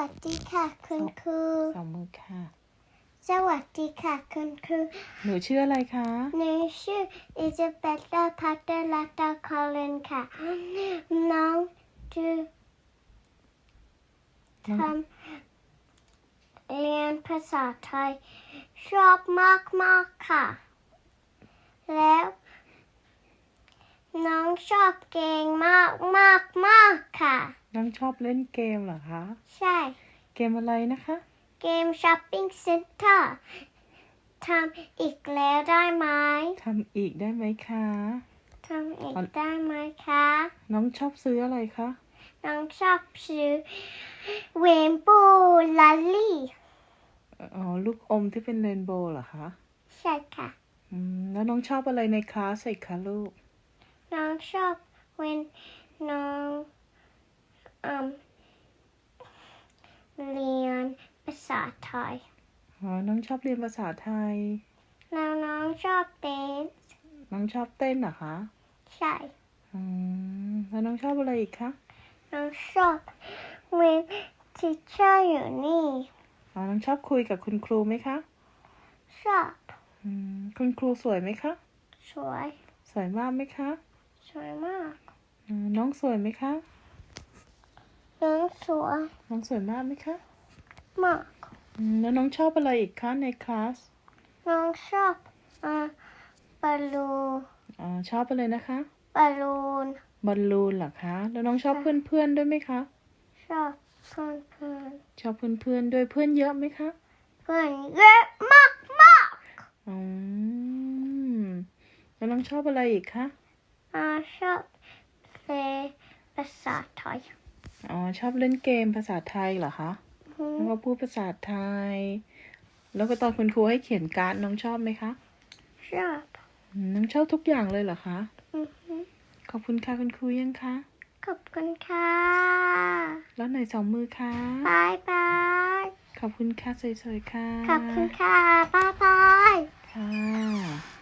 วัสดีค่ะคุณครูสองมือค่ะ สวัสดีค่ะคุณครู หนูชื่ออะไรคะ หนูชื่ออิซาเบลลาพัตเตอร์ลาตาคอลินค่ะ น้องจะทน้องำเรียนภาษาไทย ชอบมากมากๆค่ะ แล้ว น้องชอบเก่งมากมากมากๆค่ะ น้องชอบเล่นเกมเหรอคะ ใช่ เกมอะไรนะคะ เกมช้อปปิ้งเซ็นเตอร์ทำอีกแล้วได้ไหมทำอีกได้ไหมคะทำอีกได้ไหมคะ น้องชอบซื้ออะไรคะ น้องชอบซื้อเวนโบลาลี่ อ๋อ ลูกอมที่เป็นเรนโบว์เหรอคะ ใช่ค่ะ อืม แล้วน้องชอบอะไรในคลาสอีกคะลูก น้องชอบเวนน้องอืมเรียนภาษา ไทย อ๋อ น้องชอบเรียนภาษาไทยแล้วน้องชอบเต้นน้องชอบเต้นเหรอคะ ใช่ อืม แล้วน้องชอบอะไรอีกคะ น้องชอบเวนทิเชอร์อยู่นี่ อ๋อ น้องชอบคุยกับคุณครูไหมคะ ชอบ อืม คุณครูสวยไหมคะ สวย สวยมากไหมคะ สวยมาก อืม น้องสวยไหมคะ น้องสวย น้องสวยมากไหมคะ มากอืม แล้วน้องชอบอะไรอีกคะในคลาส น้องชอบอ่าบอลลูนอ๋อชอบอะไรนะคะ บอลลูน บอลลูนเหรอคะ แล้วน้องชอบเพื่อนๆด้วยไหมคะ ชอบเพื่อนเพื่อนชอบเพื่อนๆด้วยเพื่อนเยอะไหมคะ เพื่อนเยอะมากมากอืมแล้วน้องชอบอะไรอีกคะ อ่าชอบเรียนภาษาไทย อ๋อชอบเล่นเกมภาษาไทยเหรอคะอืม แล้วก็พูดภาษาไทย แล้วก็ตอนคุณครูให้เขียนการ์ดน้องชอบไหมคะ ชอบอืมน้องชอบทุกอย่างเลยเหรอคะ อือหือขอบคุณค่ะคุณครูยังคะ ขอบคุณค่ะแล้วไหนสองมือคะบายบาย ขอบคุณค่ะสวยๆค่ะขอบคุณค่ะบายบาย ค่ะ